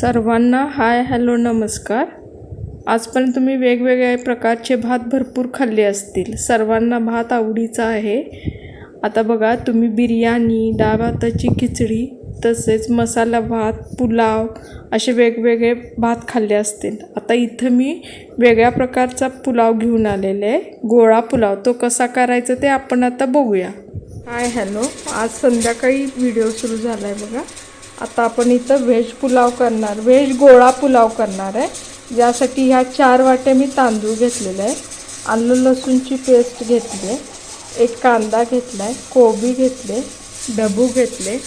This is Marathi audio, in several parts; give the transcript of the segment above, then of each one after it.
सर्वांना हाय हॅलो नमस्कार. आजपर्यंत तुम्ही वेगवेगळ्या प्रकारचे भात भरपूर खाल्ले असतील. सर्वांना भात आवडीचा आहे. आता बघा तुम्ही बिर्याणी डाळ भाताची खिचडी तसेच मसाला भात पुलाव असे वेगवेगळे भात खाल्ले असतील. आता इथं मी वेगळ्या प्रकारचा पुलाव घेऊन आलेले आहे. गोळा पुलाव तो कसा करायचा ते आपण आता बघूया. Hi hello. आज संध्याकाळी व्हिडिओ सुरू झाला आहे बघा. आता आपण इथं व्हेज पुलाव करणार व्हेज गोळा पुलाव करणार आहे. यासाठी ह्या चार वाट्या मी तांदूळ घेतलेले आहे आलं लसूणची पेस्ट घेतली आहे. एक कांदा घेतला आहे कोबी घेतले डबू घेतले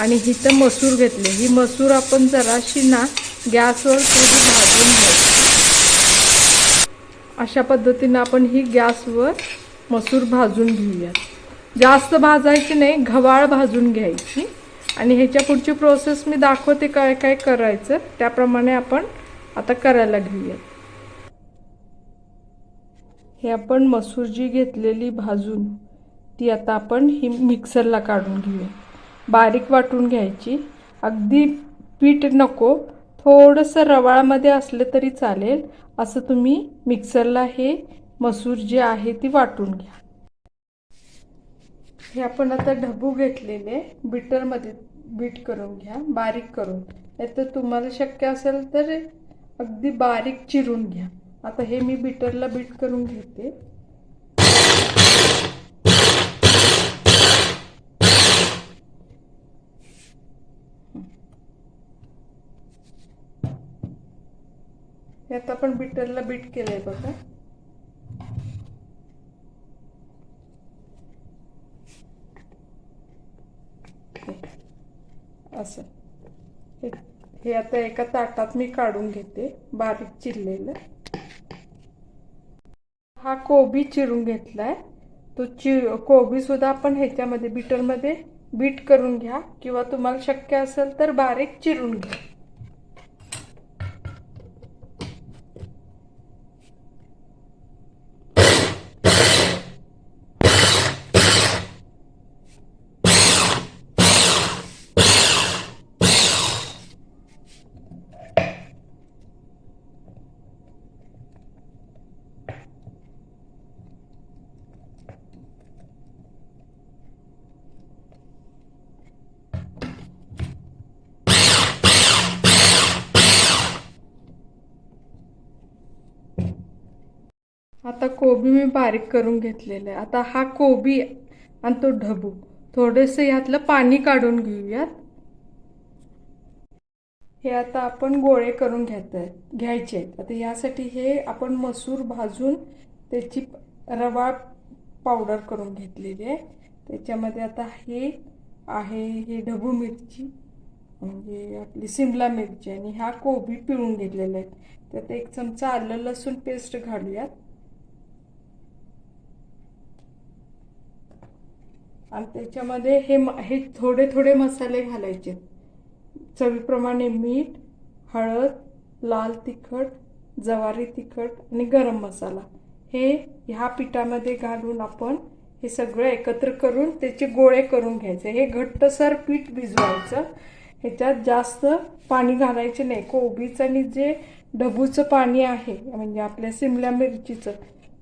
आणि इथं मसूर घेतले. ही मसूर आपण जराशी ना गॅसवर थोडी भाजून घ्यायची. अशा पद्धतीनं आपण ही गॅसवर मसूर भाजून घेऊया जास्त भाजायची नाही घवाळ भाजून घ्यायची. आणि ह्याच्या पुढची प्रोसेस मी दाखवते काय काय करायचं. त्याप्रमाणे आपण आता करायला घेऊया. हे आपण मसूर जी घेतलेली भाजून ती आता आपण ही मिक्सरला काढून घेऊया. बारीक वाटून घ्यायची. अगदी पीठ नको थोडंसं रवाळामध्ये असलं तरी चालेल. असं तुम्ही मिक्सरला हे मसूर जे आहे ती वाटून घ्या. हे आपण आता ढबू घेतलेले बीटरमध्ये बीट करून घ्या बारीक करून. नाहीतर तुम्हाला शक्य असेल तर अगदी बारीक चिरून घ्या. आता हे मी बीटरला बीट करून घेते. हे आता आपण बीटरला बीट केलंय बघा. असं. हे हे आता एका ताटात मी काढून घेते बारीक चिरलेलं. हा कोबी चिरून घेतलाय. तो चि कोबी सुद्धा आपण ह्याच्यामध्ये बीटरमध्ये बीट करून घ्या. किंवा तुम्हाला शक्य असेल तर बारीक चिरून घ्या. आता कोबी मी बारीक करून घेतलेला आहे. आता हा कोबी आणि तो ढबू. थोडंसं यातलं पाणी काढून घेऊयात. हे आता आपण गोळे करून घेत आहे घ्यायचे आहेत. आता यासाठी हे आपण मसूर भाजून त्याची रवा पावडर करून घेतलेली आहे. त्याच्यामध्ये आता हे आहे हे ढबू मिरची म्हणजे आपली सिमला मिरची आणि हा कोबी पिळून घेतलेला आहे. त्यात एक चमचा आलं लसूण पेस्ट घालूयात. आणि त्याच्यामध्ये हे म- हे थोडे थोडे मसाले घालायचे. चवीप्रमाणे मीठ हळद लाल तिखट जवारी तिखट आणि गरम मसाला. हे ह्या पिठामध्ये घालून आपण हे सगळं एकत्र करून त्याचे गोळे करून घ्यायचे. हे घट्टसर पीठ भिजवायचं. ह्याच्यात जास्त पाणी घालायचे नाही. कोबीचं आणि जे ढबूचं पाणी आहे म्हणजे आपल्या सिमला मिरचीचं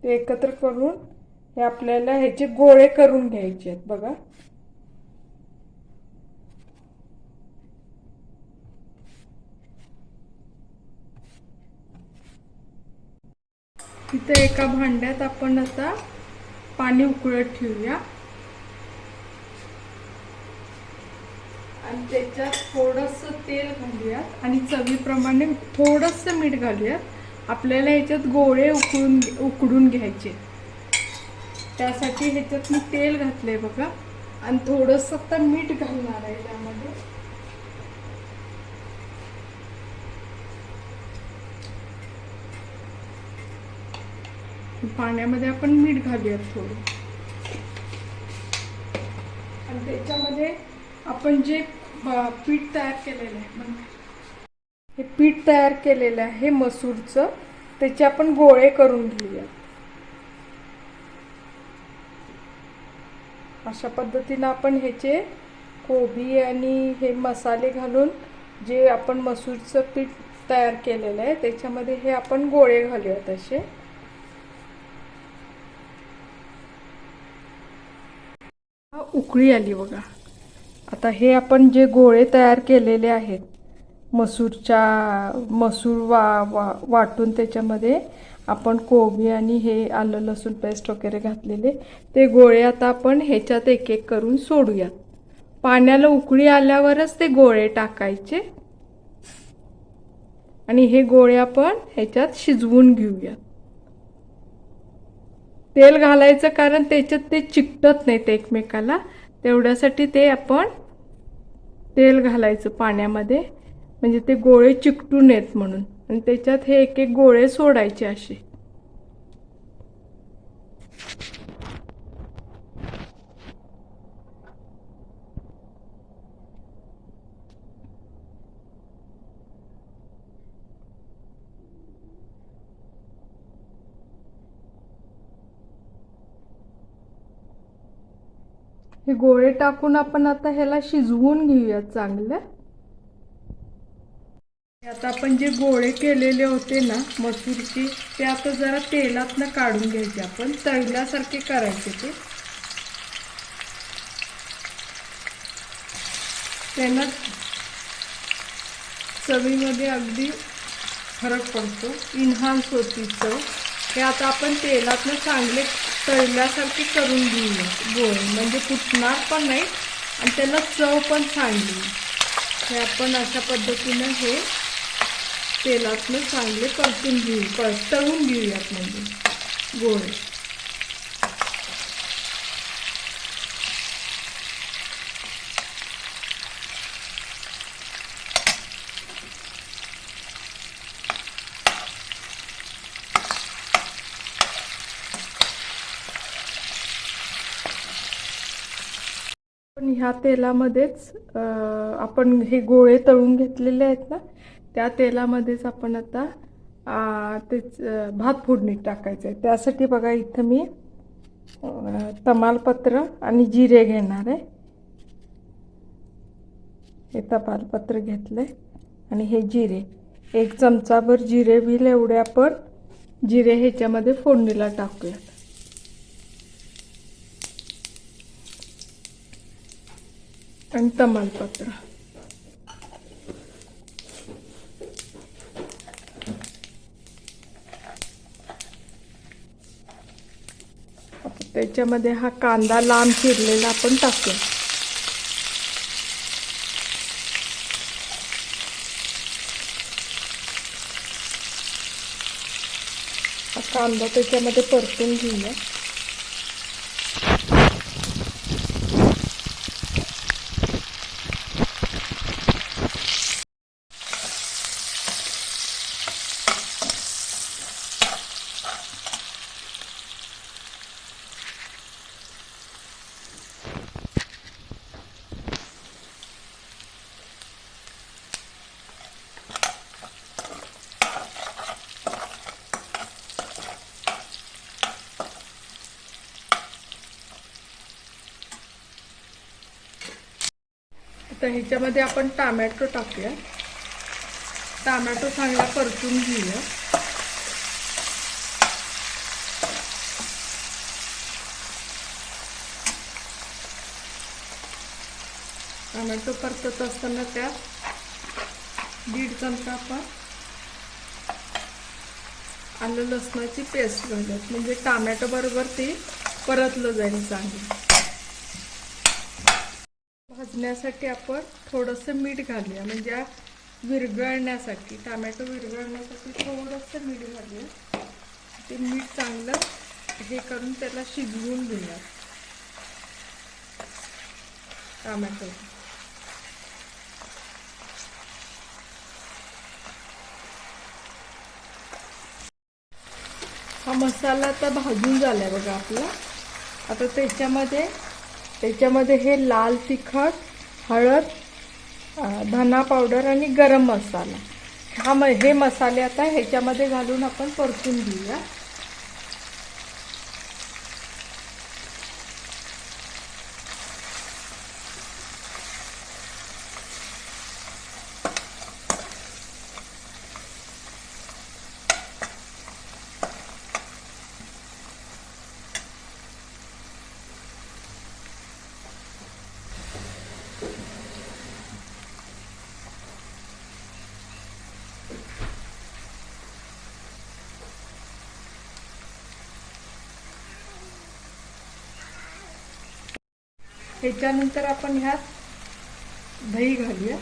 ते एकत्र करून हे आपल्याला ह्याचे गोळे करून घ्यायचे आहेत बघा. इथं एका भांड्यात आपण आता पाणी उकळत ठेवूया. आणि त्याच्यात थोडंसं तेल घालूयात आणि चवीप्रमाणे थोडंसं मीठ घालूयात. आपल्याला ह्याच्यात गोळे उकळून उकडून घ्यायचे त्यासाठी ह्याच्यात मी तेल घातलंय बघा. आणि थोडंसं आता मीठ घालणार आहे त्यामध्ये पाण्यामध्ये आपण मीठ घालूयात थोडं. आणि त्याच्यामध्ये आपण जे पीठ तयार केलेलं आहे हे पीठ तयार केलेलं आहे मसूरचं. त्याचे आपण गोळे करून घेऊया अशा पद्धतीनं आपण ह्याचे कोबी आणि हे मसाले घालून जे आपण मसूरचं पीठ तयार केलेलं आहे त्याच्यामध्ये हे आपण गोळे घालूयात असे. उकळी आली बघा. आता हे आपण जे गोळे तयार केलेले आहेत मसूरच्या मसूर वा वा वाटून त्याच्यामध्ये आपण कोबी आणि हे आलं लसूण पेस्ट वगैरे घातलेले ते गोळे आता आपण ह्याच्यात एक एक करून सोडूयात पाण्याला उकळी आल्यावरच ते गोळे टाकायचे. आणि हे गोळे आपण ह्याच्यात शिजवून घेऊयात तेल घालायचं कारण त्याच्यात ते चिकटत नाहीत एकमेकाला तेवढ्यासाठी ते आपण तेल घालायचं पाण्यामध्ये. म्हणजे ते गोळे चिकटू नयेत म्हणून. आणि त्याच्यात हे एक एक गोळे सोडायचे असे. हे गोळे टाकून आपण आता ह्याला शिजवून घेऊयात चांगलं. आता आपण जे गोळे केलेले होते ना मसूरचे ते आता जरा तेलातनं काढून घ्यायचे आपण. तळल्यासारखे करायचे ते. त्यांना चवीमध्ये अगदी फरक पडतो. इन्हान्स होती चव. हे आता आपण तेलातनं चांगले तळल्यासारखे करून घेऊया गोळे. म्हणजे फुटणार पण नाही आणि त्याला चव पण चांगली. हे आपण अशा पद्धतीनं हे तेलातनं चांगले परतून घेऊ पर तळून घेऊयात म्हणजे. गोळे पण ह्या तेलामध्येच अं, आपण हे गोळे तळून घेतलेले आहेत ना त्या तेलामध्येच आपण आता तेच भात फोडणीत टाकायचं आहे त्यासाठी बघा इथं मी तमालपत्र आणि जिरे घेणार आहे. हे तमालपत्र घेतलं आहे आणि हे जिरे. एक चमचाभर जिरे बिल एवढे आपण जिरे ह्याच्यामध्ये फोडणीला टाकूयात. आणि तमालपत्र आता त्याच्यामध्ये हा कांदा लांब चिरलेला आपण टाकू. हा कांदा त्याच्यामध्ये परतून घेऊया. तर ह्याच्यामध्ये आपण टामॅटो टाकूया. टामॅटो चांगला परतून घेऊया. टोमॅटो परतत असताना त्यात दीड चमचा आपण आलं लसणाची पेस्ट घालत म्हणजे टामॅटो बरोबर ते परतलं जाईल चांगलं. भाजण्यासाठी आपण थोडंसं मीठ घालूया. म्हणजे विरघळण्यासाठी टामॅटो विरघळण्यासाठी थोडंसं मीठ घालूया. ते मीठ चांगलं हे करून त्याला शिजवून घेऊया. टामॅटो. हा मसाला आता भाजून झाला आहे बघा आपला. आता त्याच्यामध्ये त्याच्यामध्ये हे लाल तिखट हळद धना पावडर आणि गरम मसाला. हा म हे मसाले आता ह्याच्यामध्ये घालून आपण परतून घेऊया. ह्याच्यानंतर आपण ह्यात दही घालूया.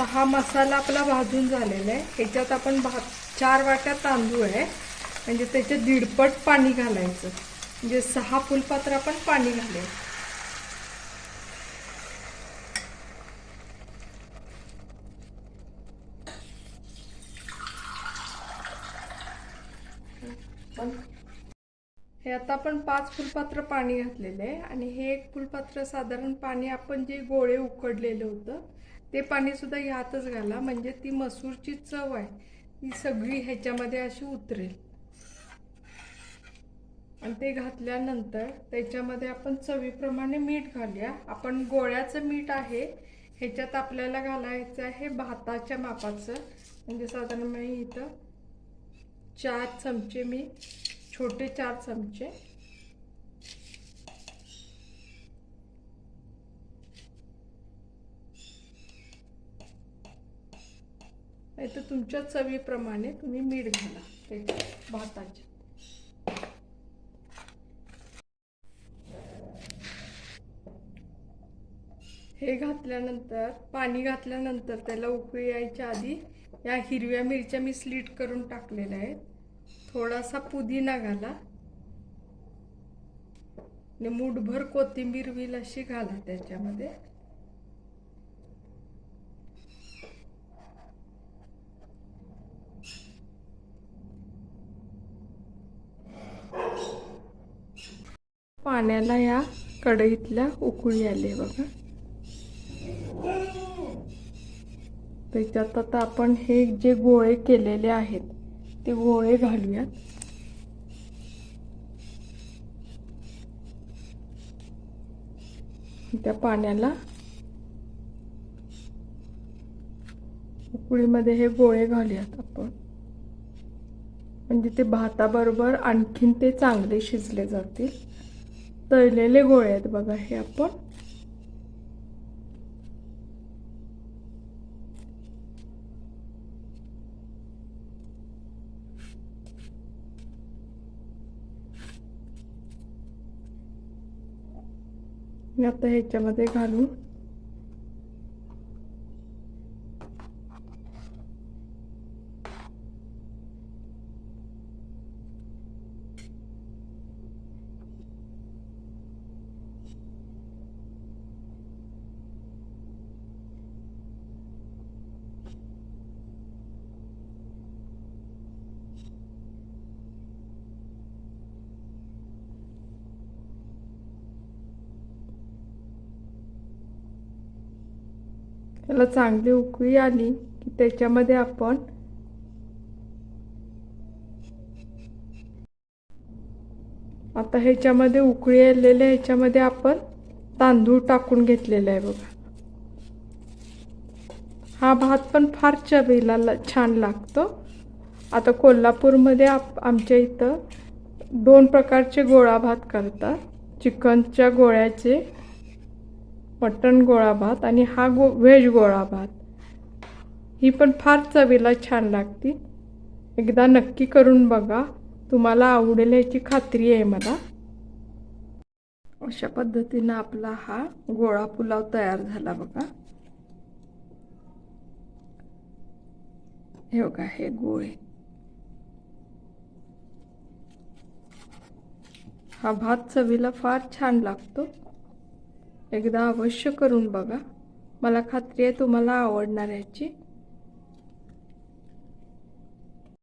आता हा मसाला आपला भाजून झालेला आहे. ह्याच्यात आपण भात चार वाट्या तांदूळ आहे. म्हणजे त्याच्यात दीडपट पाणी घालायचं. म्हणजे सहा फुलपात्र आपण पाणी घालायचं हे आता आपण पाच फुलपात्र पाणी घातलेले आहे. आणि हे एक फुलपात्र साधारण पाणी आपण जे गोळे उकडलेलं होतं ते पाणी सुद्धा ह्यातच घाला. म्हणजे ती मसूरची चव आहे. ती सगळी ह्याच्यामध्ये अशी उतरेल. आणि ते घातल्यानंतर त्याच्यामध्ये आपण चवीप्रमाणे मीठ घालूया. आपण गोळ्याचं मीठ आहे ह्याच्यात आपल्याला घालायचं आहे भाताच्या मापाचं. म्हणजे साधारण मी इथं चार चमचे मी छोटे चार चमचे नाही तर तुमच्या चवीप्रमाणे तुम्ही मीठ घाला त्याच्यात भाताच्या हे घातल्यानंतर पाणी घातल्यानंतर त्याला उकळी यायच्या आधी या हिरव्या मिरच्या मी स्लीट करून टाकलेल्या आहेत. थोडासा पुदिना घाला. आणि मूठभर कोथिंबीर होईल अशी घाला त्याच्यामध्ये. पाण्याला या कढईतल्या उकळी आले बघा. त्याच्यात आता आपण हे जे गोळे केलेले आहेत ते गोळे घालूयात. त्या पाण्याला उकळीमध्ये हे गोळे घालूयात आपण. म्हणजे ते भाताबरोबर आणखीन ते चांगले शिजले जातील. तळलेले गोळे आहेत बघा हे आपण. आता ह्याच्यामध्ये घालून त्याला चांगली उकळी आली की त्याच्यामध्ये आपण आता ह्याच्यामध्ये उकळी आलेल्या ह्याच्यामध्ये आपण तांदूळ टाकून घेतलेला आहे बघा. हा भात पण फार चवीला छान लागतो. आता कोल्हापूरमध्ये आप आमच्या इथं दोन प्रकारचे गोळा भात करतात. चिकनच्या गोळ्याचे मटण गोळा भात आणि हा गो व्हेज गोळा भात. ही पण फार चवीला छान लागती. एकदा नक्की करून बघा. तुम्हाला आवडेल याची खात्री आहे मला. अशा पद्धतीनं आपला हा गोळा पुलाव तयार झाला बघा. हे बघा हे गोळे. हा भात चवीला फार छान लागतो. एकदा अवश्य करून बघा. मला खात्री आहे तुम्हाला आवडणार याची.